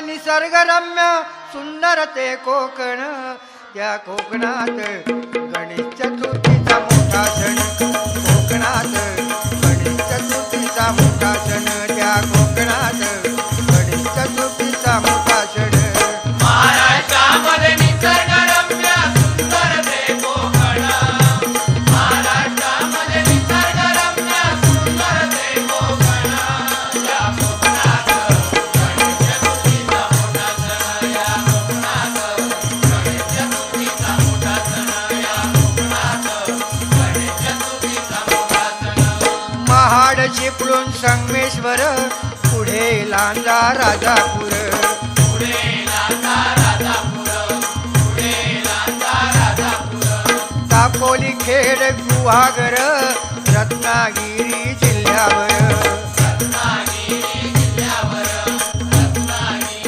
निसर्गरम्य सुंदर ते कोकण. त्या कोकणात महाड चिपळून संगमेश्वर पुढे लांजा राजापूर. दापोली खेड गुहागर रत्नागिरी जिल्ह्यावर.